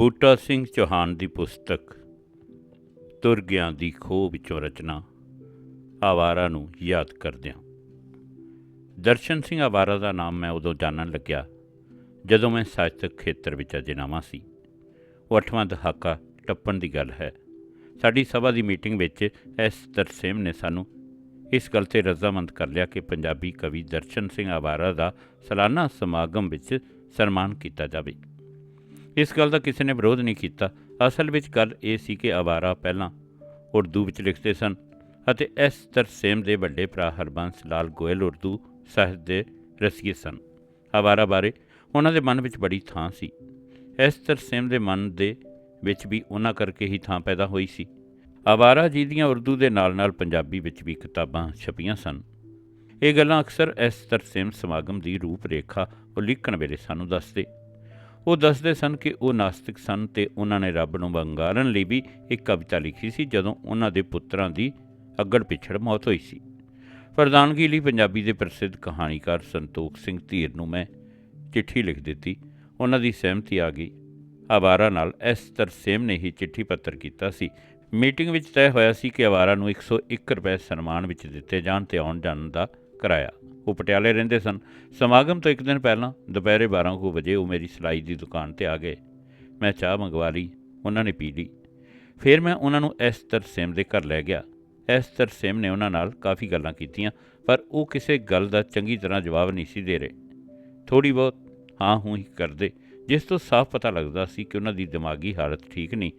ਬੂਟਾ ਸਿੰਘ ਚੌਹਾਨ ਦੀ ਪੁਸਤਕ ਤੁਰ ਗਿਆ ਦੀ ਖੋਹ ਵਿੱਚੋਂ ਰਚਨਾ, ਆਵਾਰਾ ਨੂੰ ਯਾਦ ਕਰਦਿਆਂ। ਦਰਸ਼ਨ ਸਿੰਘ ਆਵਾਰਾ ਦਾ ਨਾਮ ਮੈਂ ਉਦੋਂ ਜਾਣਨ ਲੱਗਿਆ, ਜਦੋਂ ਮੈਂ ਸਾਹਿਤਕ ਖੇਤਰ ਵਿੱਚ ਅਜੇ ਨਵਾਂ ਸੀ। ਉਹ ਅੱਠਵਾਂ ਦਹਾਕਾ ਟੱਪਣ ਦੀ ਗੱਲ ਹੈ। ਸਾਡੀ ਸਭਾ ਦੀ ਮੀਟਿੰਗ ਵਿੱਚ ਐਸ ਤਰਸੇਮ ਨੇ ਸਾਨੂੰ ਇਸ ਗੱਲ ਤੇ ਰਜ਼ਾਮੰਦ ਕਰ ਲਿਆ ਕਿ ਪੰਜਾਬੀ ਕਵੀ ਦਰਸ਼ਨ ਸਿੰਘ ਆਵਾਰਾ ਦਾ ਸਾਲਾਨਾ ਸਮਾਗਮ ਵਿੱਚ ਸਨਮਾਨ ਕੀਤਾ ਜਾਵੇ। ਇਸ ਗੱਲ ਦਾ ਕਿਸੇ ਨੇ ਵਿਰੋਧ ਨਹੀਂ ਕੀਤਾ। ਅਸਲ ਵਿੱਚ ਗੱਲ ਇਹ ਸੀ ਕਿ ਆਵਾਰਾ ਪਹਿਲਾਂ ਉਰਦੂ ਵਿੱਚ ਲਿਖਦੇ ਸਨ ਅਤੇ ਐਸ ਤਰਸੇਮ ਦੇ ਵੱਡੇ ਭਰਾ ਹਰਬੰਸ ਲਾਲ ਗੋਇਲ ਉਰਦੂ ਸਾਹਿਤ ਦੇ ਰਸੀਏ ਸਨ। ਆਵਾਰਾ ਬਾਰੇ ਉਹਨਾਂ ਦੇ ਮਨ ਵਿੱਚ ਬੜੀ ਥਾਂ ਸੀ। ਐਸ ਤਰਸੇਮ ਦੇ ਮਨ ਦੇ ਵਿੱਚ ਵੀ ਉਹਨਾਂ ਕਰਕੇ ਹੀ ਥਾਂ ਪੈਦਾ ਹੋਈ ਸੀ। ਆਵਾਰਾ ਜੀ ਦੀਆਂ ਉਰਦੂ ਦੇ ਨਾਲ-ਨਾਲ ਪੰਜਾਬੀ ਵਿੱਚ ਵੀ ਕਿਤਾਬਾਂ ਛਪੀਆਂ ਸਨ। ਇਹ ਗੱਲਾਂ ਅਕਸਰ ਐਸ ਤਰਸੇਮ ਸਮਾਗਮ ਦੀ ਰੂਪ ਰੇਖਾ ਉਲੀਕਣ ਵੇਲੇ ਸਾਨੂੰ ਦੱਸਦੇ ਉਹ ਦੱਸਦੇ ਸਨ ਕਿ ਉਹ ਨਾਸਤਿਕ ਸਨ ਤੇ ਉਹਨਾਂ ਨੇ ਰੱਬ ਨੂੰ ਵੰਗਾਰਨ ਲਈ ਵੀ ਇੱਕ ਕਵਿਤਾ ਲਿਖੀ ਸੀ, ਜਦੋਂ ਉਹਨਾਂ ਦੇ ਪੁੱਤਰਾਂ ਦੀ ਅੱਗੜ ਪਿਛੜ ਮੌਤ ਹੋਈ ਸੀ। ਪ੍ਰਧਾਨਗੀ ਲਈ ਪੰਜਾਬੀ ਦੇ ਪ੍ਰਸਿੱਧ ਕਹਾਣੀਕਾਰ ਸੰਤੋਖ ਸਿੰਘ ਧੀਰ ਨੂੰ ਮੈਂ ਚਿੱਠੀ ਲਿਖ ਦਿੱਤੀ। ਉਹਨਾਂ ਦੀ ਸਹਿਮਤੀ ਆ ਗਈ। ਆਵਾਰਾ ਨਾਲ ਐਸ ਤਰਸੇਮ ਨੇ ਹੀ ਚਿੱਠੀ ਪੱਤਰ ਕੀਤਾ ਸੀ। ਮੀਟਿੰਗ ਵਿੱਚ ਤੈਅ ਹੋਇਆ ਸੀ ਕਿ ਆਵਾਰਾ ਨੂੰ 101 ਰੁਪਏ ਸਨਮਾਨ ਵਿੱਚ ਦਿੱਤੇ ਜਾਣ ਤੇ ਆਉਣ ਜਾਣ ਦਾ ਕਰਾਇਆ। ਉਹ ਪਟਿਆਲੇ ਰਹਿੰਦੇ ਸਨ। ਸਮਾਗਮ ਤੋਂ ਇੱਕ ਦਿਨ ਪਹਿਲਾਂ ਦੁਪਹਿਰੇ 12 ਕੁ ਵਜੇ ਉਹ ਮੇਰੀ ਸਿਲਾਈ ਦੀ ਦੁਕਾਨ ਤੇ ਆ ਗਏ। ਮੈਂ ਚਾਹ ਮੰਗਵਾ ਲਈ, ਉਹਨਾਂ ਨੇ ਪੀ ਲਈ। ਫਿਰ ਮੈਂ ਉਹਨਾਂ ਨੂੰ ਐਸ ਤਰਸੇਮ ਦੇ ਘਰ ਲੈ ਗਿਆ। ਐਸ ਤਰਸੇਮ ਨੇ ਉਹਨਾਂ ਨਾਲ ਕਾਫੀ ਗੱਲਾਂ ਕੀਤੀਆਂ, ਪਰ ਉਹ ਕਿਸੇ ਗੱਲ ਦਾ ਚੰਗੀ ਤਰ੍ਹਾਂ ਜਵਾਬ ਨਹੀਂ ਸੀ ਦੇ ਰਹੇ। ਥੋੜੀ ਬਹੁਤ ਹਾਂ ਹੂੰ ਹੀ ਕਰਦੇ, ਜਿਸ ਤੋਂ ਸਾਫ਼ ਪਤਾ ਲੱਗਦਾ ਸੀ ਕਿ ਉਹਨਾਂ ਦੀ ਦਿਮਾਗੀ ਹਾਲਤ ਠੀਕ ਨਹੀਂ।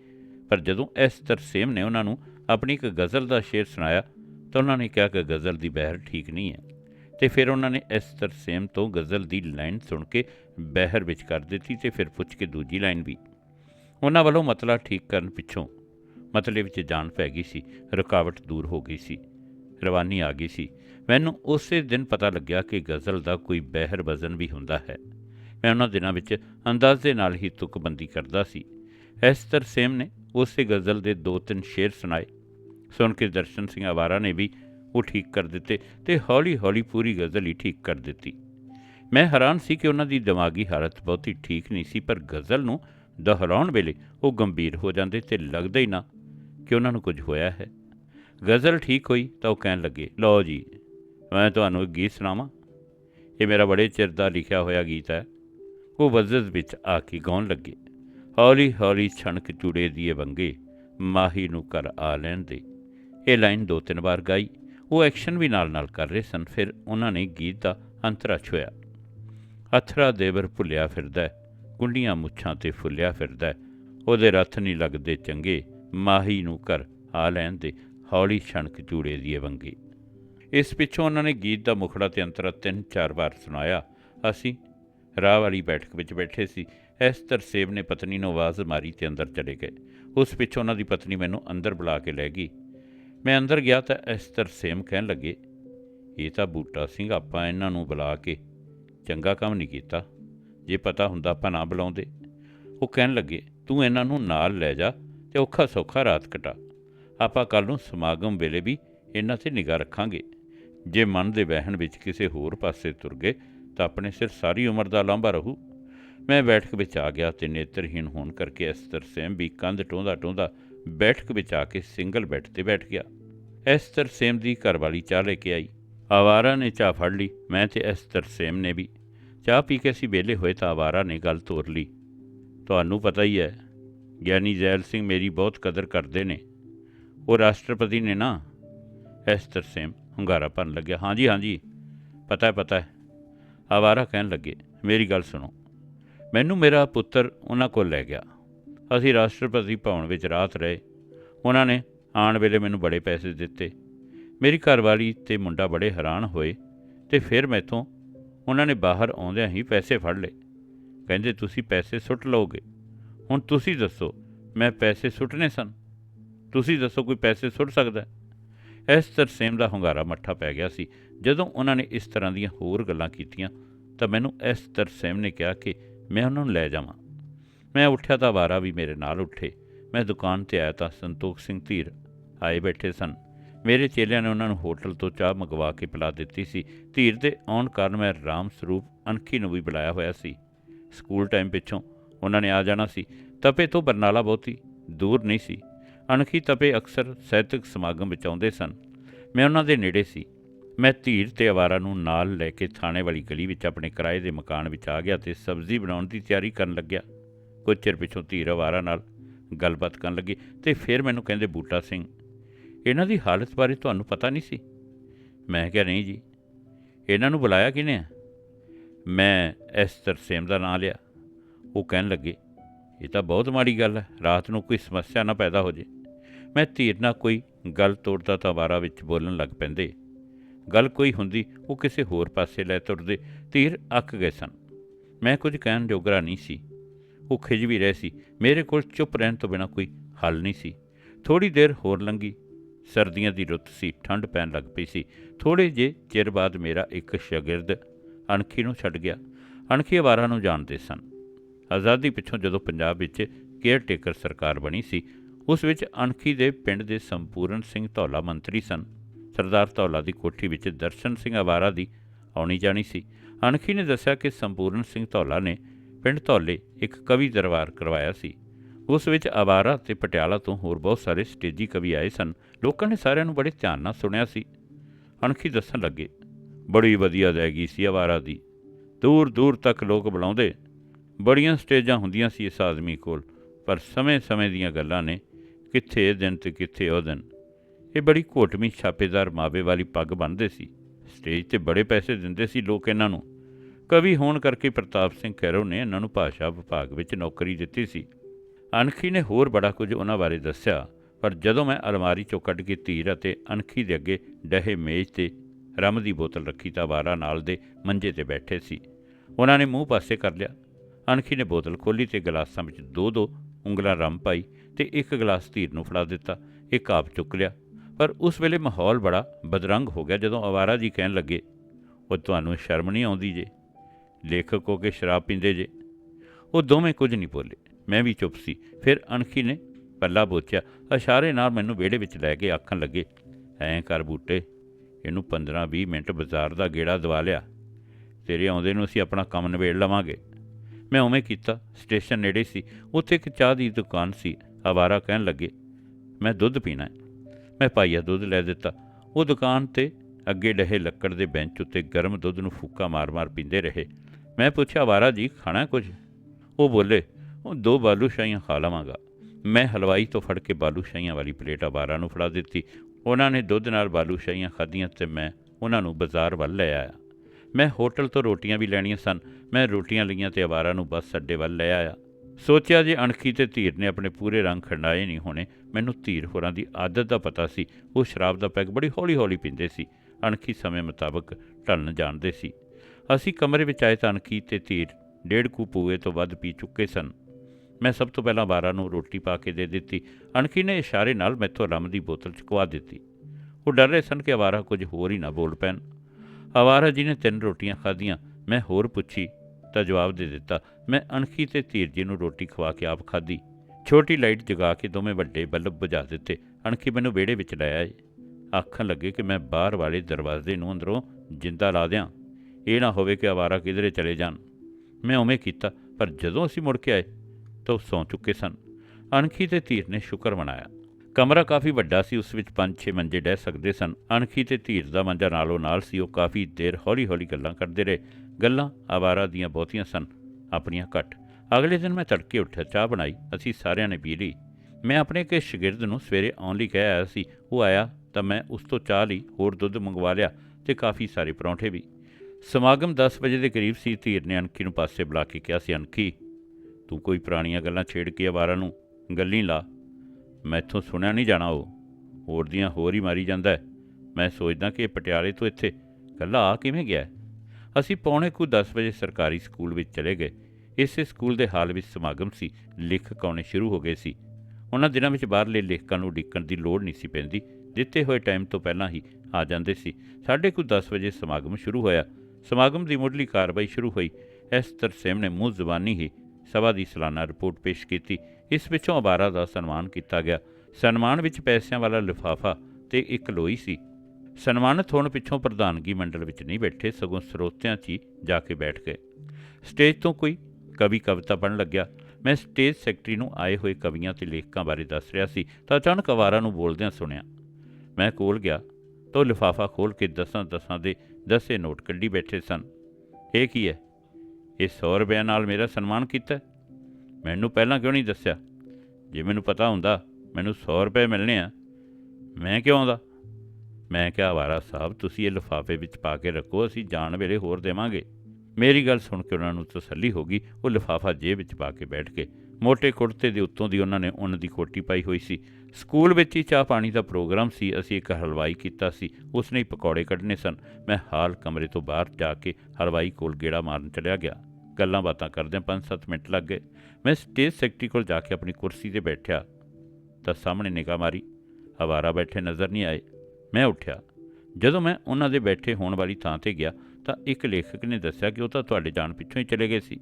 ਪਰ ਜਦੋਂ ਇਸ ਤਰਸੇਮ ਨੇ ਉਹਨਾਂ ਨੂੰ ਆਪਣੀ ਇੱਕ ਗਜ਼ਲ ਦਾ ਸ਼ੇਰ ਸੁਣਾਇਆ ਤਾਂ ਉਹਨਾਂ ਨੇ ਕਿਹਾ ਕਿ ਗਜ਼ਲ ਦੀ ਬਹਿਰ ਠੀਕ ਨਹੀਂ ਹੈ ਤੇ ਫਿਰ ਉਹਨਾਂ ਨੇ ਇਸ ਤਰਸੇਮ ਤੋਂ ਗਜ਼ਲ ਦੀ ਲਾਈਨ ਸੁਣ ਕੇ ਬਹਿਰ ਵਿੱਚ ਕਰ ਦਿੱਤੀ ਤੇ ਫਿਰ ਪੁੱਛ ਕੇ ਦੂਜੀ ਲਾਈਨ ਵੀ। ਉਹਨਾਂ ਵੱਲੋਂ ਮਤਲਬ ਠੀਕ ਕਰਨ ਪਿੱਛੋਂ ਮਤਲਬ ਵਿੱਚ ਜਾਨ ਪੈ ਗਈ ਸੀ, ਰੁਕਾਵਟ ਦੂਰ ਹੋ ਗਈ ਸੀ, ਰਵਾਨੀ ਆ ਗਈ ਸੀ। ਮੈਨੂੰ ਉਸੇ ਦਿਨ ਪਤਾ ਲੱਗਿਆ ਕਿ ਗਜ਼ਲ ਦਾ ਕੋਈ ਬਹਿਰ ਵਜ਼ਨ ਵੀ ਹੁੰਦਾ ਹੈ। ਮੈਂ ਉਹਨਾਂ ਦਿਨਾਂ ਵਿੱਚ ਅੰਦਾਜ਼ੇ ਨਾਲ ਹੀ ਤੁਕਬੰਦੀ ਕਰਦਾ ਸੀ। ਇਸ ਤਰਸੇਮ ਨੇ ਉਸੇ ਗਜ਼ਲ ਦੇ ਦੋ ਤਿੰਨ ਸ਼ੇਰ ਸੁਣਾਏ ਸੁਣ ਕੇ ਦਰਸ਼ਨ ਸਿੰਘ ਆਵਾਰਾ ਨੇ ਵੀ ਉਹ ਠੀਕ ਕਰ ਦਿੱਤੇ ਤੇ ਹੌਲੀ-ਹੌਲੀ ਪੂਰੀ ਗਜ਼ਲ ਹੀ ਠੀਕ ਕਰ ਦਿੱਤੀ। ਮੈਂ ਹੈਰਾਨ ਸੀ ਕਿ ਉਹਨਾਂ ਦੀ ਦਿਮਾਗੀ ਹਾਲਤ ਬਹੁਤੀ ਠੀਕ ਨਹੀਂ ਸੀ, ਪਰ ਗਜ਼ਲ ਨੂੰ ਦੁਹਰਾਉਣ ਵੇਲੇ ਉਹ ਗੰਭੀਰ ਹੋ ਜਾਂਦੇ ਤੇ ਲੱਗਦਾ ਹੀ ਨਾ ਕਿ ਉਹਨਾਂ ਨੂੰ ਕੁਝ ਹੋਇਆ ਹੈ। ਗਜ਼ਲ ਠੀਕ ਹੋਈ ਤਾਂ ਉਹ ਕਹਿਣ ਲੱਗੇ, ਲਓ ਜੀ, ਮੈਂ ਤੁਹਾਨੂੰ ਇੱਕ ਗੀਤ ਸੁਣਾਵਾਂ। ਇਹ ਮੇਰਾ ਬੜੇ ਚਿਰ ਦਾ ਲਿਖਿਆ ਹੋਇਆ ਗੀਤ ਹੈ। ਉਹ ਵਜ਼ਜ਼ ਵਿੱਚ ਆ ਕੇ ਗਾਉਣ ਲੱਗੇ। ਹੌਲੀ ਹੌਲੀ ਛਣਕ ਚੂੜੇ ਦੀਏ ਵੰਗੇ ਮਾਹੀ ਨੂੰ ਕਰ ਆ ਲੈਣ ਦੇ ਇਹ ਲਾਈਨ ਦੋ ਤਿੰਨ ਵਾਰ ਗਾਈ। ਉਹ ਐਕਸ਼ਨ ਵੀ ਨਾਲ-ਨਾਲ ਕਰ ਰਹੇ ਸਨ। ਫਿਰ ਉਹਨਾਂ ਨੇ ਗੀਤ ਦਾ ਅੰਤਰਾ ਛੋਇਆ। ਅਥਰਾ ਦੇਵਰ ਭੁੱਲਿਆ ਫਿਰਦਾ ਕੁੰਡੀਆਂ ਮੁੱਛਾਂ ਤੇ ਫੁੱਲਿਆ ਫਿਰਦਾ ਉਹਦੇ ਰੱਥ ਨਹੀਂ ਲੱਗਦੇ ਚੰਗੇ। ਮਾਹੀ ਨੂੰ ਕਰ ਆ ਲੈਣ ਦੇ ਹੌਲੀ ਛਣਕ ਚੂੜੇ ਦੀਏ ਵੰਗੇ। ਇਸ ਪਿੱਛੋਂ ਉਹਨਾਂ ਨੇ ਗੀਤ ਦਾ ਮੁਖੜਾ ਤੇ ਅੰਤਰਾ ਤਿੰਨ ਚਾਰ ਵਾਰ ਸੁਣਾਇਆ। ਅਸੀਂ ਰਾਹ ਵਾਲੀ ਬੈਠਕ ਵਿੱਚ ਬੈਠੇ ਸੀ। ਇਸ ਤਰਸੇਬ ਨੇ ਪਤਨੀ ਨੂੰ ਆਵਾਜ਼ ਮਾਰੀ ਤੇ ਅੰਦਰ ਚਲੇ ਗਏ। ਉਸ ਪਿੱਛੋਂ ਉਹਨਾਂ ਦੀ ਪਤਨੀ ਮੈਨੂੰ ਅੰਦਰ ਬੁਲਾ ਕੇ ਲੈ ਗਈ। ਮੈਂ ਅੰਦਰ ਗਿਆ ਤਾਂ ਐਸ ਤਰਸੇਮ ਕਹਿਣ ਲੱਗੇ, ਇਹ ਤਾਂ ਬੂਟਾ ਸਿੰਘ, ਆਪਾਂ ਇਹਨਾਂ ਨੂੰ ਬੁਲਾ ਕੇ ਚੰਗਾ ਕੰਮ ਨਹੀਂ ਕੀਤਾ। ਜੇ ਪਤਾ ਹੁੰਦਾ ਆਪਾਂ ਨਾ ਬੁਲਾਉਂਦੇ। ਉਹ ਕਹਿਣ ਲੱਗੇ, ਤੂੰ ਇਹਨਾਂ ਨੂੰ ਨਾਲ ਲੈ ਜਾ ਤੇ ਔਖਾ ਸੌਖਾ ਰਾਤ ਕਟਾ। ਆਪਾਂ ਕੱਲ ਨੂੰ ਸਮਾਗਮ ਵੇਲੇ ਵੀ ਇਹਨਾਂ ਤੇ ਨਿਗਾਹ ਰੱਖਾਂਗੇ। ਜੇ ਮਨ ਦੇ ਵਹਿਣ ਵਿੱਚ ਕਿਸੇ ਹੋਰ ਪਾਸੇ ਤੁਰ ਗਏ, ਤਾਂ ਆਪਣੇ ਸਿਰ ਸਾਰੀ ਉਮਰ ਦਾ ਲਾਂਭਾ ਰਹੂ। ਮੈਂ ਬੈਠਕ ਵਿੱਚ ਆ ਗਿਆ ਤੇ ਨੇਤਰਹੀਣ ਹੋਣ ਕਰਕੇ ਇਸ ਤਰਸੇਮ ਵੀ ਕੰਧ ਟੋਂਦਾ ਟੋਂਦਾ ਬੈਠਕ ਵਿੱਚ ਆ ਕੇ ਸਿੰਗਲ ਬੈੱਡ ਤੇ ਬੈਠ ਗਿਆ। ਇਸ ਤਰਸੇਮ ਦੀ ਘਰਵਾਲੀ ਚਾਹ ਲੈ ਕੇ ਆਈ। ਆਵਾਰਾ ਨੇ ਚਾਹ ਫੜ ਲਈ, ਮੈਂ ਤੇ ਇਸ ਤਰਸੇਮ ਨੇ ਵੀ। ਚਾਹ ਪੀ ਕੇ ਅਸੀਂ ਵਿਹਲੇ ਹੋਏ ਤਾਂ ਆਵਾਰਾ ਨੇ ਗੱਲ ਤੋਰ ਲਈ। ਤੁਹਾਨੂੰ ਪਤਾ ਹੀ ਹੈ, ਗਿਆਨੀ ਜ਼ੈਲ ਸਿੰਘ ਮੇਰੀ ਬਹੁਤ ਕਦਰ ਕਰਦੇ ਨੇ। ਉਹ ਰਾਸ਼ਟਰਪਤੀ ਨੇ ਨਾ ਇਸ ਤਰਸੇਮ ਹੁੰਗਾਰਾ ਭਰਨ ਲੱਗਿਆ। ਹਾਂਜੀ ਹਾਂਜੀ, ਪਤਾ ਹੈ ਪਤਾ ਹੈ। ਆਵਾਰਾ ਕਹਿਣ ਲੱਗੇ, ਮੇਰੀ ਗੱਲ ਸੁਣੋ। ਮੈਨੂੰ ਮੇਰਾ ਪੁੱਤਰ ਉਹਨਾਂ ਕੋਲ ਲੈ ਗਿਆ। ਅਸੀਂ ਰਾਸ਼ਟਰਪਤੀ ਭਵਨ ਵਿੱਚ ਰਾਤ ਰਹੇ। ਉਹਨਾਂ ਨੇ ਆਉਣ ਵੇਲੇ ਮੈਨੂੰ ਬੜੇ ਪੈਸੇ ਦਿੱਤੇ। ਮੇਰੀ ਘਰਵਾਲੀ ਤੇ ਮੁੰਡਾ ਬੜੇ ਹੈਰਾਨ ਹੋਏ ਤੇ ਫਿਰ ਮੈਥੋਂ ਉਹਨਾਂ ਨੇ ਬਾਹਰ ਆਉਂਦਿਆਂ ਹੀ ਪੈਸੇ ਫੜ ਲਏ। ਕਹਿੰਦੇ, ਤੁਸੀਂ ਪੈਸੇ ਸੁੱਟ ਲਓਗੇ। ਹੁਣ ਤੁਸੀਂ ਦੱਸੋ, ਮੈਂ ਪੈਸੇ ਸੁੱਟਨੇ ਸਨ? ਤੁਸੀਂ ਦੱਸੋ ਕੋਈ ਪੈਸੇ ਸੁੱਟ ਸਕਦਾ? ਇਸ ਤਰਸੇਮ ਦਾ ਹੁੰਗਾਰਾ ਮੱਠਾ ਪੈ ਗਿਆ ਸੀ। ਜਦੋਂ ਉਹਨਾਂ ਨੇ ਇਸ ਤਰ੍ਹਾਂ ਦੀਆਂ ਹੋਰ ਗੱਲਾਂ ਕੀਤੀਆਂ ਤਾਂ ਮੈਨੂੰ ਇਸ ਤਰਸੇਮ ਨੇ ਕਿਹਾ ਕਿ ਮੈਂ ਉਹਨਾਂ ਨੂੰ ਲੈ ਜਾਵਾਂ। ਮੈਂ ਉੱਠਿਆ ਤਾਂ ਵਾਰਾ ਵੀ ਮੇਰੇ ਨਾਲ ਉੱਠੇ। ਮੈਂ ਦੁਕਾਨ ਤੇ ਆਇਆ ਤਾਂ ਸੰਤੋਖ ਸਿੰਘ ਧੀਰ ਆਏ ਬੈਠੇ ਸਨ। ਮੇਰੇ ਚੇਲਿਆਂ ਨੇ ਉਹਨਾਂ ਨੂੰ ਹੋਟਲ ਤੋਂ ਚਾਹ ਮੰਗਵਾ ਕੇ ਪਿਲਾ ਦਿੱਤੀ ਸੀ। ਧੀਰ ਦੇ ਆਉਣ ਕਾਰਨ ਮੈਂ ਰਾਮ ਸਰੂਪ ਅਣਖੀ ਨੂੰ ਵੀ ਬੁਲਾਇਆ ਹੋਇਆ ਸੀ। ਸਕੂਲ ਟਾਈਮ ਪਿੱਛੋਂ ਉਹਨਾਂ ਨੇ ਆ ਜਾਣਾ ਸੀ। ਤਪੇ ਤੋਂ ਬਰਨਾਲਾ ਬਹੁਤੀ ਦੂਰ ਨਹੀਂ ਸੀ। ਅਣਖੀ ਤਪੇ ਅਕਸਰ ਸਾਹਿਤਕ ਸਮਾਗਮ ਵਿੱਚ ਆਉਂਦੇ ਸਨ। ਮੈਂ ਉਹਨਾਂ ਦੇ ਨੇੜੇ ਸੀ। ਮੈਂ ਧੀਰ ਤੇ ਅਵਾਰਾ ਨੂੰ ਨਾਲ ਲੈ ਕੇ ਥਾਣੇ ਵਾਲੀ ਗਲੀ ਵਿੱਚ ਆਪਣੇ ਕਿਰਾਏ ਦੇ ਮਕਾਨ ਵਿੱਚ ਆ ਗਿਆ ਤੇ ਸਬਜ਼ੀ ਬਣਾਉਣ ਦੀ ਤਿਆਰੀ ਕਰਨ ਲੱਗਿਆ। ਕੁਝ ਚਿਰ ਪਿਛੋਂ ਧੀਰ ਆਵਾਰਾ ਨਾਲ ਗੱਲਬਾਤ ਕਰਨ ਲੱਗੀ ਤੇ ਫਿਰ ਮੈਨੂੰ ਕਹਿੰਦੇ, ਬੂਟਾ ਸਿੰਘ, ਇਹਨਾਂ ਦੀ ਹਾਲਤ ਬਾਰੇ ਤੁਹਾਨੂੰ ਪਤਾ ਨਹੀਂ ਸੀ? ਮੈਂ ਕਿਹਾ, ਨਹੀਂ ਜੀ, ਇਹਨਾਂ ਨੂੰ ਬੁਲਾਇਆ ਕਿਨੇ ਆ? ਮੈਂ ਇਸ ਤਰਸੇਮ ਦਾ ਨਾਂ ਲਿਆ। ਉਹ ਕਹਿਣ ਲੱਗੇ, ਇਹ ਤਾਂ ਬਹੁਤ ਮਾੜੀ ਗੱਲ ਹੈ, ਰਾਤ ਨੂੰ ਕੋਈ ਸਮੱਸਿਆ ਨਾ ਪੈਦਾ ਹੋ ਜੇ। ਮੈਂ ਧੀਰ ਨਾਲ ਕੋਈ ਗੱਲ ਤੋੜਦਾ ਤਾਂ ਵਾਰਾ ਵਿੱਚ ਬੋਲਣ ਲੱਗ ਪੈਂਦੇ। ਗੱਲ ਕੋਈ ਹੁੰਦੀ, ਉਹ ਕਿਸੇ ਹੋਰ ਪਾਸੇ ਲੈ ਤੁਰਦੇ। ਧੀਰ ਅੱਕ ਗਏ ਸਨ। ਮੈਂ ਕੁਝ ਕਹਿਣ ਜੋਗਰਾ ਨਹੀਂ ਸੀ। ਉਹ ਖਿਜ ਵੀ ਰਹੇ ਸੀ। ਮੇਰੇ ਕੋਲ ਚੁੱਪ ਰਹਿਣ ਤੋਂ ਬਿਨਾ ਕੋਈ ਹੱਲ ਨਹੀਂ ਸੀ। ਥੋੜੀ ਦੇਰ ਹੋਰ ਲੰਗੀ ਸਰਦੀਆਂ ਦੀ ਰੁੱਤ ਸੀ ਠੰਡ ਪੈਣ ਲੱਗ ਪਈ ਸੀ। ਥੋੜੇ ਜੇ ਚਿਰ ਬਾਅਦ ਮੇਰਾ ਇੱਕ ਸ਼ਾਗਿਰਦ ਅਣਖੀ ਨੂੰ ਛੱਡ ਗਿਆ। ਅਣਖੀ ਅਵਾਰਾ ਨੂੰ ਜਾਣਦੇ ਸਨ। ਆਜ਼ਾਦੀ ਪਿੱਛੋਂ ਜਦੋਂ ਪੰਜਾਬ ਵਿੱਚ ਕੇਅਰ ਟੇਕਰ ਸਰਕਾਰ ਬਣੀ ਸੀ, ਉਸ ਵਿੱਚ ਅਣਖੀ ਦੇ ਪਿੰਡ ਦੇ ਸੰਪੂਰਨ ਸਿੰਘ ਧੌਲਾ ਮੰਤਰੀ ਸਨ। ਸਰਦਾਰ ਧੌਲਾ ਦੀ ਕੋਠੀ ਵਿੱਚ ਦਰਸ਼ਨ ਸਿੰਘ ਅਵਾਰਾ ਦੀ ਆਉਣੀ ਜਾਣੀ ਸੀ। ਅਣਖੀ ਨੇ ਦੱਸਿਆ ਕਿ ਸੰਪੂਰਨ ਸਿੰਘ ਧੌਲਾ ਨੇ ਪਿੰਡ ਧੌਲੇ ਇੱਕ ਕਵੀ ਦਰਬਾਰ ਕਰਵਾਇਆ ਸੀ। ਉਸ ਵਿੱਚ ਅਵਾਰਾ ਤੇ ਪਟਿਆਲਾ ਤੋਂ ਹੋਰ ਬਹੁਤ ਸਾਰੇ ਸਟੇਜੀ ਕਵੀ ਆਏ ਸਨ। ਲੋਕਾਂ ਨੇ ਸਾਰਿਆਂ ਨੂੰ ਬੜੇ ਧਿਆਨ ਨਾਲ ਸੁਣਿਆ ਸੀ। ਅਣਖੀ ਦੱਸਣ ਲੱਗੇ, ਬੜੀ ਵਧੀਆ ਅਦਾਇਗੀ ਸੀ ਅਵਾਰਾ ਦੀ। ਦੂਰ ਦੂਰ ਤੱਕ ਲੋਕ ਬੁਲਾਉਂਦੇ। ਬੜੀਆਂ ਸਟੇਜਾਂ ਹੁੰਦੀਆਂ ਸੀ ਇਸ ਆਦਮੀ ਕੋਲ, ਪਰ ਸਮੇਂ-ਸਮੇਂ ਦੀਆਂ ਗੱਲਾਂ ਨੇ ਕਿੱਥੇ ਇਹ ਦਿਨ ਤੇ ਕਿੱਥੇ ਉਹ ਦਿਨ। ਇਹ ਬੜੀ ਘੋਟਮੀ ਛਾਪੇਦਾਰ ਮਾਵੇ ਵਾਲੀ ਪੱਗ ਬੰਨ੍ਹਦੇ ਸੀ। ਸਟੇਜ ਤੇ ਬੜੇ ਪੈਸੇ ਦਿੰਦੇ ਸੀ ਲੋਕ ਇਹਨਾਂ ਨੂੰ। ਕਵੀ ਹੋਣ ਕਰਕੇ ਪ੍ਰਤਾਪ ਸਿੰਘ ਖੈਰੋ ਨੇ ਇਹਨਾਂ ਨੂੰ ਭਾਸ਼ਾ ਵਿਭਾਗ ਵਿੱਚ ਨੌਕਰੀ ਦਿੱਤੀ ਸੀ। ਅਣਖੀ ਨੇ ਹੋਰ ਬੜਾ ਕੁਝ ਉਹਨਾਂ ਬਾਰੇ ਦੱਸਿਆ, ਪਰ ਜਦੋਂ ਮੈਂ ਅਲਮਾਰੀ ਚੋਂ ਕੱਢ ਕੇ ਧੀਰ ਅਤੇ ਅਣਖੀ ਦੇ ਅੱਗੇ ਡਹੇ ਮੇਜ਼ ਤੇ ਰਮ ਦੀ ਬੋਤਲ ਰੱਖੀ ਤਾਂ ਵਾਰਾ ਨਾਲ ਦੇ ਮੰਜੇ ਤੇ ਬੈਠੇ ਸੀ। ਉਹਨਾਂ ਨੇ ਮੂੰਹ ਪਾਸੇ ਕਰ ਲਿਆ। ਅਣਖੀ ਨੇ ਬੋਤਲ ਖੋਲੀ ਤੇ ਗਲਾਸਾਂ ਵਿੱਚ ਦੋ ਦੋ ਉਂਗਲਾਂ ਰਮ ਪਾਈ ਤੇ ਇੱਕ ਗਲਾਸ ਧੀਰ ਨੂੰ ਫੜਾ ਦਿੱਤਾ। ਇੱਕ ਆਪ ਚੁੱਕ ਲਿਆ, ਪਰ ਉਸ ਵੇਲੇ ਮਾਹੌਲ ਬੜਾ ਬਦਰੰਗ ਹੋ ਗਿਆ ਜਦੋਂ ਆਵਾਰਾ ਜੀ ਕਹਿਣ ਲੱਗੇ, ਉਹ ਤੁਹਾਨੂੰ ਸ਼ਰਮ ਨਹੀਂ ਆਉਂਦੀ ਜੇ? ਲੇਖਕ ਹੋ ਕੇ ਸ਼ਰਾਬ ਪੀਂਦੇ ਜੇ। ਉਹ ਦੋਵੇਂ ਕੁਝ ਨਹੀਂ ਬੋਲੇ। ਮੈਂ ਵੀ ਚੁੱਪ ਸੀ। ਫਿਰ ਅਣਖੀ ਨੇ ਪੱਲਾ ਬੋਚਿਆ। ਇਸ਼ਾਰੇ ਨਾਲ ਮੈਨੂੰ ਵਿਹੜੇ ਵਿੱਚ ਲੈ ਕੇ ਆਖਣ ਲੱਗੇ, ਐਂ ਕਰ ਬੂਟੇ, ਇਹਨੂੰ 15-20 ਮਿੰਟ ਬਾਜ਼ਾਰ ਦਾ ਗੇੜਾ ਦਵਾ ਲਿਆ। ਤੇਰੇ ਆਉਂਦੇ ਨੂੰ ਅਸੀਂ ਆਪਣਾ ਕੰਮ ਨਿਬੇੜ ਲਵਾਂਗੇ। ਮੈਂ ਉਵੇਂ ਕੀਤਾ। ਸਟੇਸ਼ਨ ਨੇੜੇ ਸੀ। ਉੱਥੇ ਇੱਕ ਚਾਹ ਦੀ ਦੁਕਾਨ ਸੀ। ਆਵਾਰਾ ਕਹਿਣ ਲੱਗੇ, ਮੈਂ ਦੁੱਧ ਪੀਣਾ ਹੈ। ਮੈਂ ਪਾਈਆ ਦੁੱਧ ਲੈ ਦਿੱਤਾ। ਉਹ ਦੁਕਾਨ ਤੇ ਅੱਗੇ ਡਹੇ ਲੱਕੜ ਦੇ ਬੈਂਚ ਉੱਤੇ ਗਰਮ ਦੁੱਧ ਨੂੰ ਫੂਕਾ ਮਾਰ-ਮਾਰ ਪੀਂਦੇ ਰਹੇ। ਮੈਂ ਪੁੱਛਿਆ ਆਵਾਰਾ ਜੀ, ਖਾਣਾ ਕੁਝ? ਉਹ ਬੋਲੇ, ਉਹ ਦੋ ਬਾਲੂ ਸ਼ਾਹੀਆਂ ਖਾ ਲਵਾਂਗਾ। ਮੈਂ ਹਲਵਾਈ ਤੋਂ ਫੜ ਕੇ ਬਾਲੂ ਸ਼ਾਹੀਆਂ ਵਾਲੀ ਪਲੇਟ ਆਵਾਰਾ ਨੂੰ ਫੜਾ ਦਿੱਤੀ। ਉਹਨਾਂ ਨੇ ਦੁੱਧ ਨਾਲ ਬਾਲੂ ਸ਼ਾਹੀਆਂ ਖਾਧੀਆਂ ਤੇ ਮੈਂ ਉਹਨਾਂ ਨੂੰ ਬਾਜ਼ਾਰ ਵੱਲ ਲੈ ਆਇਆ। ਮੈਂ ਹੋਟਲ ਤੋਂ ਰੋਟੀਆਂ ਵੀ ਲੈਣੀਆਂ ਸਨ। ਮੈਂ ਰੋਟੀਆਂ ਲਈਆਂ ਤੇ ਆਵਾਰਾ ਨੂੰ ਬੱਸ ਅੱਡੇ ਵੱਲ ਲੈ ਆਇਆ। ਸੋਚਿਆ ਜੇ ਅਣਖੀ ਤੇ ਧੀਰ ਨੇ ਆਪਣੇ ਪੂਰੇ ਰੰਗ ਖੰਡਾਏ ਨਹੀਂ ਹੋਣੇ, ਮੈਨੂੰ ਧੀਰ ਹੋਰਾਂ ਦੀ ਆਦਤ ਦਾ ਪਤਾ ਸੀ। ਉਹ ਸ਼ਰਾਬ ਦਾ ਪੈਗ ਬੜੀ ਹੌਲੀ-ਹੌਲੀ ਪੀਂਦੇ ਸੀ। ਅਣਖੀ ਸਮੇਂ ਮੁਤਾਬਕ ਢਲਣ ਜਾਣਦੇ ਸੀ। ਅਸੀਂ ਕਮਰੇ ਵਿੱਚ ਆਏ ਤਾਂ ਅਣਖੀ ਤੇ ਧੀਰ ਡੇਢ ਕੁ ਪੂਏ ਤੋਂ ਵੱਧ ਪੀ ਚੁੱਕੇ ਸਨ। ਮੈਂ ਸਭ ਤੋਂ ਪਹਿਲਾਂ ਬਾਰਾ ਨੂੰ ਰੋਟੀ ਪਾ ਕੇ ਦੇ ਦਿੱਤੀ। ਅਣਖੀ ਨੇ ਇਸ਼ਾਰੇ ਨਾਲ ਮੈਥੋਂ ਰਮ ਦੀ ਬੋਤਲ ਚੁਕਵਾ ਦਿੱਤੀ। ਉਹ ਡਰ ਰਹੇ ਸਨ ਕਿ ਆਵਾਰਾ ਕੁਝ ਹੋਰ ਹੀ ਨਾ ਬੋਲ ਪੈਣ। ਆਵਾਰਾ ਜੀ ਨੇ ਤਿੰਨ ਰੋਟੀਆਂ ਖਾਧੀਆਂ। ਮੈਂ ਹੋਰ ਪੁੱਛੀ, ਤਾਂ ਜਵਾਬ ਦੇ ਦਿੱਤਾ, ਮੈਂ ਅਣਖੀ ਤੇ ਧੀਰ ਜੀ ਨੂੰ ਰੋਟੀ ਖਵਾ ਕੇ ਆਪ ਖਾਧੀ। ਛੋਟੀ ਲਾਈਟ ਜਗਾ ਕੇ ਦੋਵੇਂ ਵੱਡੇ ਬਲਬ ਬੁਝਾ ਦਿੱਤੇ। ਅਣਖੀ ਮੈਨੂੰ ਵਿਹੜੇ ਵਿੱਚ ਲੈ ਆਏ। ਆਖਣ ਲੱਗੇ ਕਿ ਮੈਂ ਬਾਹਰ ਵਾਲੇ ਦਰਵਾਜ਼ੇ ਨੂੰ ਅੰਦਰੋਂ ਜਿੰਦਾ ਲਾ ਦਿਆਂ। ਇਹ ਨਾ ਹੋਵੇ ਕਿ ਆਵਾਰਾ ਕਿਧਰੇ ਚਲੇ ਜਾਣ। ਮੈਂ ਉਵੇਂ ਕੀਤਾ, ਪਰ ਜਦੋਂ ਅਸੀਂ ਮੁੜ ਕੇ ਆਏ, ਤਾਂ ਉਹ ਸੌਂ ਚੁੱਕੇ ਸਨ। ਅਣਖੀ ਤੇ ਧੀਰ ਨੇ ਸ਼ੁਕਰ ਮਨਾਇਆ। ਕਮਰਾ ਕਾਫੀ ਵੱਡਾ ਸੀ, ਉਸ ਵਿੱਚ ਪੰਜ, ਛੇ ਮੰਜੇ ਡਹਿ ਸਕਦੇ ਸਨ। ਅਣਖੀ ਤੇ ਧੀਰ ਦਾ ਮੰਜਾ ਨਾਲੋਂ ਨਾਲ ਸੀ, ਉਹ ਕਾਫੀ ਦੇਰ ਹੌਲੀ-ਹੌਲੀ ਗੱਲਾਂ ਕਰਦੇ ਰਹੇ। ਗੱਲਾਂ ਆਵਾਰਾ ਦੀਆਂ ਬਹੁਤੀਆਂ ਸਨ, ਆਪਣੀਆਂ ਘੱਟ। ਅਗਲੇ ਦਿਨ ਮੈਂ ਤੜਕੇ ਉੱਠਿਆ, ਚਾਹ ਬਣਾਈ, ਅਸੀਂ ਸਾਰਿਆਂ ਨੇ ਪੀ ਲਈ। ਮੈਂ ਆਪਣੇ ਕੇ ਸ਼ਾਗਿਰਦ ਨੂੰ ਸਵੇਰੇ ਆਉਣ ਲਈ ਕਹਿ ਆਇਆ ਸੀ। ਉਹ ਆਇਆ ਤਾਂ ਮੈਂ ਉਸ ਤੋਂ ਚਾਹ ਲਈ ਹੋਰ ਦੁੱਧ ਮੰਗਵਾ ਲਿਆ ਤੇ ਕਾਫੀ ਸਾਰੇ ਪਰੌਂਠੇ ਵੀ। ਸਮਾਗਮ 10 ਵਜੇ ਦੇ ਕਰੀਬ ਸੀ, ਧੀਰ ਨੇ ਅਣਖੀ ਨੂੰ ਪਾਸੇ ਬੁਲਾ ਕੇ ਕਿਹਾ, ਸੀ ਅਣਖੀ, ਤੂੰ ਕੋਈ ਪੁਰਾਣੀਆਂ ਗੱਲਾਂ ਛੇੜ ਕੇ ਆਵਾਰਾ ਨੂੰ, ਗੱਲੀ ਲਾ। ਮੈਥੋਂ ਸੁਣਿਆ ਨਹੀਂ ਜਾਣਾ ਉਹ। ਹੋਰ ਦੀਆਂ ਹੋਰ ਹੀ ਮਾਰੀ ਜਾਂਦਾ ਮੈਂ ਸੋਚਦਾ ਕਿ ਇਹ ਪਟਿਆਲੇ ਤੋਂ ਇੱਥੇ ਕੱਲਾ ਆ ਕਿਵੇਂ ਗਿਆ ਅਸੀਂ ਪੌਣੇ ਕੁ 10 ਵਜੇ ਸਰਕਾਰੀ ਸਕੂਲ ਵਿੱਚ ਚਲੇ ਗਏ। ਇਸੇ ਸਕੂਲ ਦੇ ਹਾਲ ਵਿੱਚ ਸਮਾਗਮ ਸੀ। ਲੇਖਕ ਆਉਣੇ ਸ਼ੁਰੂ ਹੋ ਗਏ ਸੀ। ਉਹਨਾਂ ਦਿਨਾਂ ਵਿੱਚ ਬਾਹਰਲੇ ਲੇਖਕਾਂ ਨੂੰ ਡਿੱਕਣ ਦੀ ਲੋੜ ਨਹੀਂ ਸੀ ਪੈਂਦੀ। ਦਿੱਤੇ ਹੋਏ ਟਾਈਮ ਤੋਂ ਪਹਿਲਾਂ ਹੀ ਆ ਜਾਂਦੇ ਸੀ। ਸਾਢੇ ਕੁ 10 ਵਜੇ ਸਮਾਗਮ ਸ਼ੁਰੂ ਹੋਇਆ। ਸਮਾਗਮ ਦੀ ਮੁੱਢਲੀ ਕਾਰਵਾਈ ਸ਼ੁਰੂ ਹੋਈ। ਇਸ ਤਰਸੇਮ ਨੇ ਮੂੰਹ ਜ਼ਬਾਨੀ ਹੀ ਸਭਾ ਦੀ ਸਾਲਾਨਾ ਰਿਪੋਰਟ ਪੇਸ਼ ਕੀਤੀ। ਇਸ ਵਿੱਚੋਂ ਅਬਾਰਾ ਦਾ ਸਨਮਾਨ ਕੀਤਾ ਗਿਆ। ਸਨਮਾਨ ਵਿੱਚ ਪੈਸਿਆਂ ਵਾਲਾ ਲਿਫਾਫਾ ਤੇ ਇੱਕ ਲੋਈ ਸੀ। ਸਨਮਾਨਿਤ ਹੋਣ ਪਿੱਛੋਂ ਪ੍ਰਧਾਨਗੀ ਮੰਡਲ ਵਿੱਚ ਨਹੀਂ ਬੈਠੇ, ਸਗੋਂ ਸਰੋਤਿਆਂ 'ਚ ਹੀ ਜਾ ਕੇ ਬੈਠ ਗਏ। ਸਟੇਜ ਤੋਂ ਕੋਈ ਕਵੀ ਕਵਿਤਾ ਪੜ੍ਹਨ ਲੱਗਿਆ। ਮੈਂ ਸਟੇਜ ਸੈਕਟਰੀ ਨੂੰ ਆਏ ਹੋਏ ਕਵੀਆਂ ਤੇ ਲੇਖਕਾਂ ਬਾਰੇ ਦੱਸ ਰਿਹਾ ਸੀ ਤਾਂ ਅਚਾਨਕ ਅਵਾਰਾ ਨੂੰ ਬੋਲਦਿਆਂ ਸੁਣਿਆ। ਮੈਂ ਕੋਲ ਗਿਆ ਤਾਂ ਉਹ ਲਿਫਾਫਾ ਖੋਲ ਕੇ ਦਸਾਂ ਦਸਾਂ ਦੇ ਦਸੇ ਨੋਟ ਕੱਢੀ ਬੈਠੇ ਸਨ। ਇਹ ਕੀ ਹੈ? ਇਹ 100 ਰੁਪਏ ਨਾਲ ਮੇਰਾ ਸਨਮਾਨ ਕੀਤਾ? ਮੈਨੂੰ ਪਹਿਲਾਂ ਕਿਉਂ ਨਹੀਂ ਦੱਸਿਆ? ਜੇ ਮੈਨੂੰ ਪਤਾ ਹੁੰਦਾ, ਮੈਨੂੰ 100 ਰੁਪਏ ਮਿਲਣੇ ਆ। ਮੈਂ ਕਿਉਂ ਆਉਂਦਾ? ਮੈਂ ਕਿਹਾ ਵਾਰਾ ਸਾਹਿਬ, ਤੁਸੀਂ ਇਹ ਲਿਫਾਫੇ ਵਿੱਚ ਪਾ ਕੇ ਰੱਖੋ, ਅਸੀਂ ਜਾਣ ਵੇਲੇ ਹੋਰ ਦੇਵਾਂਗੇ। ਮੇਰੀ ਗੱਲ ਸੁਣ ਕੇ ਉਹਨਾਂ ਨੂੰ ਤਸੱਲੀ ਹੋ ਗਈ। ਉਹ ਲਿਫਾਫਾ ਜੇਬ ਵਿੱਚ ਪਾ ਕੇ ਬੈਠ ਗਏ ਮੋٹے ਕੁੜਤੇ ਦੇ ਉੱਤੋਂ ਦੀ ਉਹਨਾਂ ਨੇ ਉੱਨ ਦੀ ਕੋਟੀ ਪਾਈ ਹੋਈ ਸੀ। ਸਕੂਲ ਵਿੱਚ ਹੀ ਚਾਹ ਪਾਣੀ ਦਾ ਪ੍ਰੋਗਰਾਮ ਸੀ, ਅਸੀਂ ਇੱਕ ਹਲਵਾਈ ਕੀਤਾ ਸੀ, ਉਸਨੇ ਹੀ ਪਕੌੜੇ ਕੱਢਣੇ ਸਨ। ਮੈਂ ਹਾਲ ਕਮਰੇ ਤੋਂ ਬਾਹਰ ਜਾ ਕੇ ਹਲਵਾਈ ਕੋਲ ਗੇੜਾ ਮਾਰਨ ਚਲਿਆ ਗਿਆ। ਗੱਲਾਂ ਬਾਤਾਂ ਕਰਦਿਆਂ 5-7 ਮਿੰਟ ਲੱਗ ਗਏ। ਮੈਂ ਸਟੇਜ ਸੈਕਟਰੀ ਕੋਲ ਜਾ ਕੇ ਆਪਣੀ ਕੁਰਸੀ ਤੇ ਬੈਠਿਆ, ਤਾਂ ਸਾਹਮਣੇ ਨਿਗਾਹ ਮਾਰੀ। ਹਵਾਰਾ ਬੈਠੇ ਨਜ਼ਰ ਨਹੀਂ ਆਏ। ਮੈਂ ਉੱਠਿਆ। ਜਦੋਂ ਮੈਂ ਉਹਨਾਂ ਦੇ ਬੈਠੇ ਹੋਣ ਵਾਲੀ ਥਾਂ ਤੇ ਗਿਆ, ਤਾਂ ਇੱਕ ਲੇਖਕ ਨੇ ਦੱਸਿਆ ਕਿ ਉਹ ਤਾਂ ਤੁਹਾਡੇ ਜਾਣ ਪਿੱਛੋਂ ਹੀ ਚਲੇ ਗਏ ਸੀ।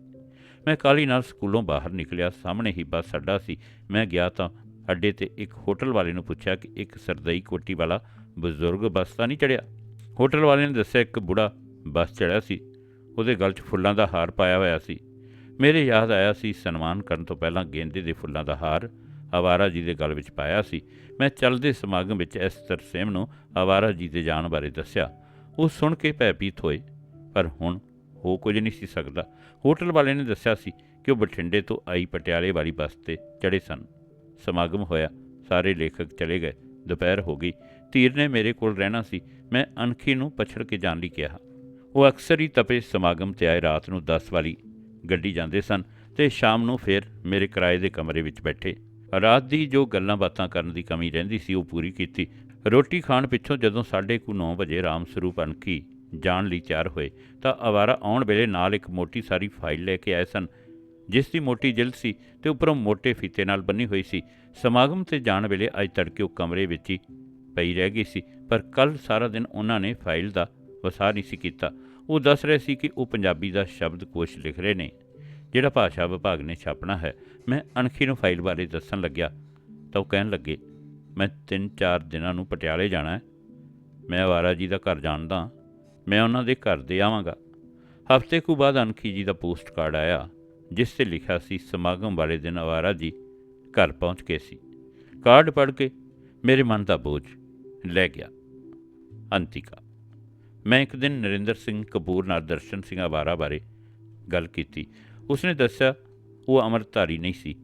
ਮੈਂ ਕਾਲੀ ਨਾਲ ਸਕੂਲੋਂ ਬਾਹਰ ਨਿਕਲਿਆ, ਸਾਹਮਣੇ ਹੀ ਬੱਸ ਅੱਡਾ ਸੀ। ਮੈਂ ਗਿਆ ਤਾਂ ਅੱਡੇ ਤੇ ਇੱਕ ਹੋਟਲ ਵਾਲੇ ਨੂੰ ਪੁੱਛਿਆ ਕਿ ਇੱਕ ਸਰਦਈ ਕੋਟੀ ਵਾਲਾ ਬਜ਼ੁਰਗ ਬੱਸ ਤਾਂ ਨਹੀਂ ਚੜਿਆ? ਹੋਟਲ ਵਾਲੇ ਨੇ ਦੱਸਿਆ ਇੱਕ ਬੁੜਾ ਬੱਸ ਚੜਿਆ ਸੀ। ਉਹਦੇ ਗਲ 'ਚ ਫੁੱਲਾਂ ਦਾ ਹਾਰ ਪਾਇਆ ਹੋਇਆ ਸੀ। ਮੇਰੇ ਯਾਦ ਆਇਆ ਸੀ ਸਨਮਾਨ ਕਰਨ ਤੋਂ ਪਹਿਲਾਂ ਗੇਂਦੇ ਦੇ ਫੁੱਲਾਂ ਦਾ ਹਾਰ ਆਵਾਰਾ ਜੀ ਦੇ ਗਲ ਵਿੱਚ ਪਾਇਆ ਸੀ। ਮੈਂ ਚੱਲਦੇ ਸਮਾਗਮ ਵਿੱਚ ਇਸ ਤਰਸੇਮ ਨੂੰ ਆਵਾਰਾ ਜੀ ਦੇ ਜਾਣ ਬਾਰੇ ਦੱਸਿਆ। ਉਹ ਸੁਣ ਕੇ ਭੈਭੀਤ ਹੋਏ। ਪਰ ਹੁਣ ਹੋ ਕੁਝ ਨਹੀਂ ਸੀ ਸਕਦਾ। ਹੋਟਲ ਵਾਲੇ ਨੇ ਦੱਸਿਆ ਸੀ ਕਿ ਉਹ ਬਠਿੰਡੇ ਤੋਂ ਆਈ ਪਟਿਆਲੇ ਵਾਲੀ ਬੱਸ ਤੇ ਚੜੇ ਸਨ। ਸਮਾਗਮ ਹੋਇਆ। ਸਾਰੇ ਲੇਖਕ ਚਲੇ ਗਏ। ਦੁਪਹਿਰ ਹੋ ਗਈ। ਧੀਰ ਨੇ ਮੇਰੇ ਕੋਲ ਰਹਿਣਾ ਸੀ। ਮੈਂ ਅਣਖੀ ਨੂੰ ਪਛੜ ਕੇ ਜਾਣ ਲਈ ਕਿਹਾ। ਉਹ ਅਕਸਰ ਹੀ ਤਪੇ ਸਮਾਗਮ ਤੇ ਆਏ ਰਾਤ ਨੂੰ 10 ਵਾਲੀ ਗੱਡੀ ਜਾਂਦੇ ਸਨ ਤੇ ਸ਼ਾਮ ਨੂੰ ਫਿਰ ਮੇਰੇ ਕਿਰਾਏ ਦੇ ਕਮਰੇ ਵਿੱਚ ਬੈਠੇ। ਰਾਤ ਦੀ ਜੋ ਗੱਲਾਂ ਬਾਤਾਂ ਕਰਨ ਦੀ ਕਮੀ ਰਹਿੰਦੀ ਸੀ ਉਹ ਪੂਰੀ ਕੀਤੀ। ਰੋਟੀ ਖਾਣ ਪਿੱਛੋਂ ਜਦੋਂ ਸਾਢੇ ਕੁ 9 ਵਜੇ ਰਾਮ ਸਰੂਪ ਅਣਖੀ ਜਾਣ ਲਈ ਤਿਆਰ ਹੋਏ ਤਾਂ ਅਵਾਰਾ ਆਉਣ ਵੇਲੇ ਨਾਲ ਇੱਕ ਮੋਟੀ ਸਾਰੀ ਫਾਈਲ ਲੈ ਕੇ ਆਏ ਸਨ। ਜਿਸ ਦੀ ਮੋਟੀ ਜਿਲਦ ਸੀ ਤੇ ਉੱਪਰੋਂ ਮੋٹے ਫੀਤੇ ਨਾਲ ਬੰਨੀ ਹੋਈ ਸੀ, ਸਮਾਗਮ ਤੇ ਜਾਣ ਵੇਲੇ ਅੱਜ ਤੜਕੇ ਉਹ ਕਮਰੇ ਵਿੱਚ ਹੀ ਪਈ ਰਹਿ ਗਈ ਸੀ, ਪਰ ਕੱਲ ਸਾਰਾ ਦਿਨ ਉਹਨਾਂ ਨੇ ਫਾਈਲ ਦਾ ਵਸਾ ਨਹੀਂ ਸੀ ਕੀਤਾ। ਉਹ ਦੱਸ ਰਹੇ ਸੀ ਕਿ ਉਹ ਪੰਜਾਬੀ ਦਾ ਸ਼ਬਦ ਕੋਸ਼ ਲਿਖ ਰਹੇ ਨੇ, ਜਿਹੜਾ ਭਾਸ਼ਾ ਵਿਭਾਗ ਨੇ ਛਾਪਣਾ ਹੈ। ਮੈਂ ਅਣਖੀ ਨੂੰ ਫਾਈਲ ਬਾਰੇ ਦੱਸਣ ਲੱਗਿਆ, ਤਾਂ ਉਹ ਕਹਿਣ ਲੱਗੇ, ਮੈਂ 3-4 ਦਿਨਾਂ ਨੂੰ ਪਟਿਆਲੇ ਜਾਣਾ ਹੈ। ਮੈਂ ਆਵਾਰਾ ਜੀ ਦਾ ਘਰ ਜਾਣਦਾ ਮੈਂ ਉਹਨਾਂ ਦੇ ਘਰ ਦੇ ਆਵਾਂਗਾ। ਹਫ਼ਤੇ ਕੁ ਬਾਅਦ ਅਣਖੀ ਜੀ ਦਾ ਪੋਸਟ ਕਾਰਡ ਆਇਆ। ਜਿਸ ਤੇ ਲਿਖਿਆ ਸੀ, ਸਮਾਗਮ ਵਾਲੇ ਦਿਨ ਆਵਾਰਾ ਜੀ ਘਰ ਪਹੁੰਚ ਗਏ ਸੀ। ਕਾਰਡ ਪੜ੍ਹ ਕੇ ਮੇਰੇ ਮਨ ਦਾ ਬੋਝ ਲੈ ਗਿਆ। ਅੰਤਿਕਾ, ਮੈਂ ਇੱਕ ਦਿਨ ਨਰਿੰਦਰ ਸਿੰਘ ਕਪੂਰ ਨਾਲ ਦਰਸ਼ਨ ਸਿੰਘ ਆਵਾਰਾ ਬਾਰੇ ਗੱਲ ਕੀਤੀ। ਉਸਨੇ ਦੱਸਿਆ, ਉਹ ਅੰਮ੍ਰਿਤਧਾਰੀ ਨਹੀਂ ਸੀ,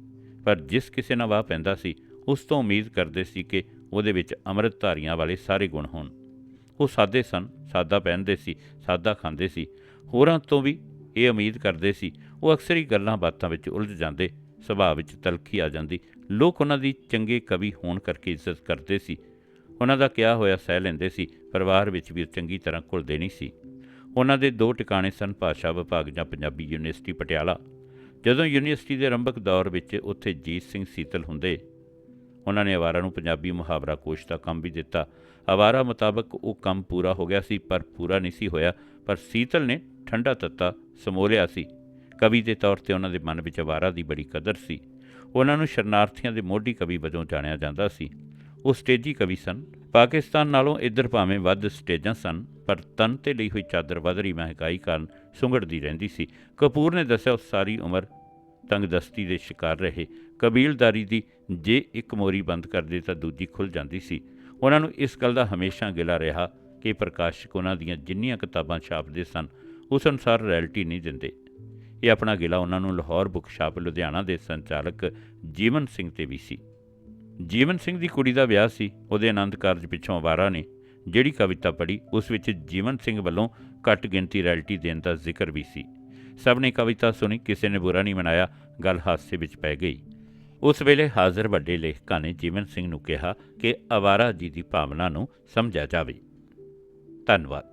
ਪਰ ਜਿਸ ਕਿਸੇ ਨਾਲ ਵਾਹ ਪੈਂਦਾ ਸੀ, ਉਸ ਤੋਂ ਉਮੀਦ ਕਰਦੇ ਸੀ ਕਿ ਉਹਦੇ ਵਿੱਚ ਅੰਮ੍ਰਿਤਧਾਰੀਆਂ ਵਾਲੇ ਸਾਰੇ ਗੁਣ ਹੋਣ। ਉਹ ਸਾਦੇ ਸਨ, ਸਾਦਾ ਪਹਿਨਦੇ ਸੀ, ਸਾਦਾ ਖਾਂਦੇ ਸੀ। ਹੋਰਾਂ ਤੋਂ ਵੀ ਇਹ ਉਮੀਦ ਕਰਦੇ ਸੀ ਉਹ ਅਕਸਰ ਹੀ ਗੱਲਾਂ ਬਾਤਾਂ ਵਿੱਚ ਉਲਝ ਜਾਂਦੇ, ਸੁਭਾਅ ਵਿੱਚ ਤਲਖੀ ਆ ਜਾਂਦੀ। ਲੋਕ ਉਹਨਾਂ ਦੀ ਚੰਗੇ ਕਵੀ ਹੋਣ ਕਰਕੇ ਇੱਜ਼ਤ ਕਰਦੇ ਸੀ। ਉਹਨਾਂ ਦਾ ਕਿਹਾ ਹੋਇਆ ਸਹਿ ਲੈਂਦੇ ਸੀ, ਪਰਿਵਾਰ ਵਿੱਚ ਵੀ ਉਹ ਚੰਗੀ ਤਰ੍ਹਾਂ ਘੁਲਦੇ ਨਹੀਂ ਸੀ। ਉਹਨਾਂ ਦੇ ਦੋ ਟਿਕਾਣੇ ਸਨ ਭਾਸ਼ਾ ਵਿਭਾਗ ਜਾਂ ਪੰਜਾਬੀ ਯੂਨੀਵਰਸਿਟੀ ਪਟਿਆਲਾ। ਜਦੋਂ ਯੂਨੀਵਰਸਿਟੀ ਦੇ ਆਰੰਭਕ ਦੌਰ ਵਿੱਚ ਉੱਥੇ ਜੀਤ ਸਿੰਘ ਸੀਤਲ ਹੁੰਦੇ, ਉਹਨਾਂ ਨੇ ਆਵਾਰਾ ਨੂੰ ਪੰਜਾਬੀ ਮੁਹਾਵਰਾ ਕੋਸ਼ ਦਾ ਕੰਮ ਵੀ ਦਿੱਤਾ। ਆਵਾਰਾ ਮੁਤਾਬਕ ਉਹ ਕੰਮ ਪੂਰਾ ਹੋ ਗਿਆ ਸੀ, ਪਰ ਪੂਰਾ ਨਹੀਂ ਸੀ ਹੋਇਆ। ਪਰ ਸੀਤਲ ਨੇ ਠੰਡਾ ਤੱਤਾ ਸਮੋਲਿਆ ਸੀ। ਕਵੀ ਦੇ ਤੌਰ ਤੇ ਉਹਨਾਂ ਦੇ ਮਨ ਵਿੱਚ ਆਵਾਰਾ ਦੀ ਬੜੀ ਕਦਰ ਸੀ। ਉਹਨਾਂ ਨੂੰ ਸ਼ਰਨਾਰਥੀਆਂ ਦੇ ਮੋਢੀ ਕਵੀ ਵਜੋਂ ਜਾਣਿਆ ਜਾਂਦਾ ਸੀ। ਉਹ ਸਟੇਜੀ ਕਵੀ ਸਨ। ਪਾਕਿਸਤਾਨ ਨਾਲੋਂ ਇੱਧਰ ਭਾਵੇਂ ਵੱਧ ਸਟੇਜਾਂ ਸਨ, ਪਰ ਤਨ ਤੇ ਲਈ ਹੋਈ ਚਾਦਰ ਵਧਰੀ ਮਹਿਕਾਈ ਕਾਰਨ ਸੁੰਗੜਦੀ ਰਹਿੰਦੀ ਸੀ। ਕਪੂਰ ਨੇ ਦੱਸਿਆ ਉਹ ਸਾਰੀ ਉਮਰ ਤੰਗਦਸਤੀ ਦੇ ਸ਼ਿਕਾਰ ਰਹੇ। ਕਬੀਲਦਾਰੀ ਦੀ ਜੇ ਇੱਕ ਮੋਰੀ ਬੰਦ ਕਰਦੇ ਤਾਂ ਦੂਜੀ ਖੁੱਲ ਜਾਂਦੀ ਸੀ। ਉਹਨਾਂ ਨੂੰ ਇਸ ਗੱਲ ਦਾ ਹਮੇਸ਼ਾ ਗਿਲਾ ਰਿਹਾ ਕਿ ਪ੍ਰਕਾਸ਼ਕ ਉਹਨਾਂ ਦੀਆਂ ਜਿੰਨੀਆਂ ਕਿਤਾਬਾਂ ਛਾਪਦੇ ਸਨ, ਉਸ ਅਨੁਸਾਰ ਰੈਲਿਟੀ ਨਹੀਂ ਦਿੰਦੇ। ਇਹ ਆਪਣਾ ਗਿਲਾ ਉਹਨਾਂ ਨੂੰ ਲਾਹੌਰ ਬੁੱਕ ਸ਼ਾਪ ਲੁਧਿਆਣਾ ਦੇ ਸੰਚਾਲਕ ਜੀਵਨ ਸਿੰਘ ਤੇ ਵੀ ਸੀ। ਜੀਵਨ ਸਿੰਘ ਦੀ ਕੁੜੀ ਦਾ ਵਿਆਹ ਸੀ। ਉਹਦੇ ਆਨੰਦ ਕਾਰਜ ਪਿੱਛੋਂ ਆਵਾਰਾ ਨੇ ਜਿਹੜੀ ਕਵਿਤਾ ਪੜ੍ਹੀ, ਉਸ ਵਿੱਚ ਜੀਵਨ ਸਿੰਘ ਵੱਲੋਂ ਘੱਟ ਗਿਣਤੀ ਰੈਲਟੀ ਦੇਣ ਦਾ ਜ਼ਿਕਰ ਵੀ ਸੀ। ਸਭ ਨੇ ਕਵਿਤਾ ਸੁਣੀ, ਕਿਸੇ ਨੇ ਬੁਰਾ ਨਹੀਂ ਮਨਾਇਆ, ਗੱਲ ਹਾਸੇ ਵਿੱਚ ਪੈ ਗਈ। ਉਸ ਵੇਲੇ ਹਾਜ਼ਰ ਵੱਡੇ ਲੇਖਕਾਂ ਨੇ ਜੀਵਨ ਸਿੰਘ ਨੂੰ ਕਿਹਾ ਕਿ ਅਵਾਰਾ ਜੀ ਦੀ ਭਾਵਨਾ ਨੂੰ ਸਮਝਿਆ ਜਾਵੇ। ਧੰਨਵਾਦ।